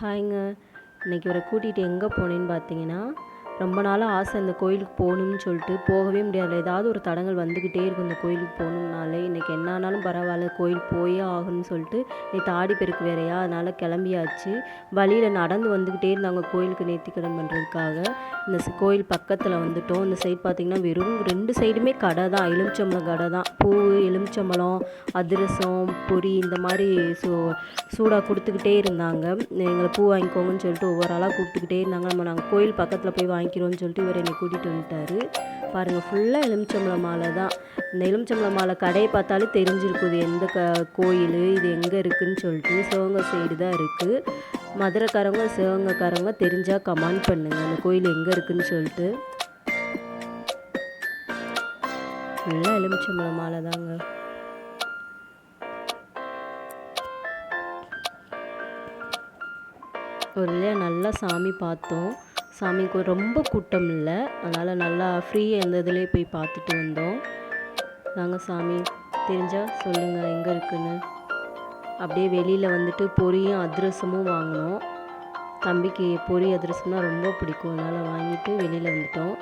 ஹாய்ங்க. இன்னைக்கு இவரை கூட்டிகிட்டு எங்கே போனேன்னு பார்த்தீங்கன்னா ரொம்ப நாளாக ஆசை இந்த கோயிலுக்கு போகணும்னு சொல்லிட்டு போகவே முடியாது ஏதாவது ஒரு தடங்கல் வந்துக்கிட்டே இருக்கும் இந்த கோயிலுக்கு போகணுன்னாலே இன்றைக்கி என்ன ஆனாலும் பரவாயில்ல கோயில் போயே ஆகணும்னு சொல்லிட்டு நேற்று ஆடிப்பெருக்கு வேறையா அதனால் கிளம்பியாச்சு. வழியில் நடந்து வந்துக்கிட்டே இருந்தாங்க கோயிலுக்கு நேர்த்திக்கடன் பண்ணுறதுக்காக இந்த கோயில் பக்கத்தில் வந்துட்டோம். இந்த சைடு பார்த்திங்கன்னா வெறும் ரெண்டு சைடுமே கடை தான். எலுமிச்சம்பழம் கடை தான். பூ எலுமிச்சம்பழம் அதிரசம் பொரி இந்த மாதிரி சூ சூடாக கொடுத்துக்கிட்டே இருந்தாங்க. எங்களை பூ வாங்கிக்கோங்கன்னு சொல்லிட்டு ஒவ்வொரு ஆளாக கூப்பிட்டுக்கிட்டே இருந்தாங்க. நம்ம நாங்கள் கோயில் பக்கத்தில் போய் வாங்கிக்கிறோம்னு சொல்லிட்டு இவர் என்னை கூட்டிகிட்டு வந்துட்டாரு. பாருங்கள் ஃபுல்லாக எலுமிச்சம்பழம் மாலை தான். இந்த எலுமிச்சம்பழம் மாலை கடையை பார்த்தாலே தெரிஞ்சிருக்குது எந்த க கோயில் இது எங்கே இருக்குதுன்னு சொல்லிட்டு. சிவகங்கை சைடு தான் இருக்குது மதுரைக்காரங்க சிவகங்கைக்காரங்க தெரிஞ்சால் கமெண்ட் பண்ணுங்கள் அந்த கோயில் எங்கே இருக்குதுன்னு சொல்லிட்டு. ஃபுல்லாக எலுமிச்சம்பழம் மாலை தாங்க. ஒரு நல்லா சாமி பார்த்தோம். சாமிக்கு ரொம்ப கூட்டம் இல்லை. அதனால் நல்லா ஃப்ரீயாக எந்த இதுலேயே போய் பார்த்துட்டு வந்தோம். நாங்கள் சாமி தெரிஞ்சால் சொல்லுங்கள் எங்கே இருக்குன்னு. அப்படியே வெளியில் வந்துட்டு பொரியும் அதிரசமும் வாங்கினோம். தம்பிக்கு பொரி அதிரசம்னா ரொம்ப பிடிக்கும். அதனால் வாங்கிட்டு வெளியில் வந்துட்டோம்.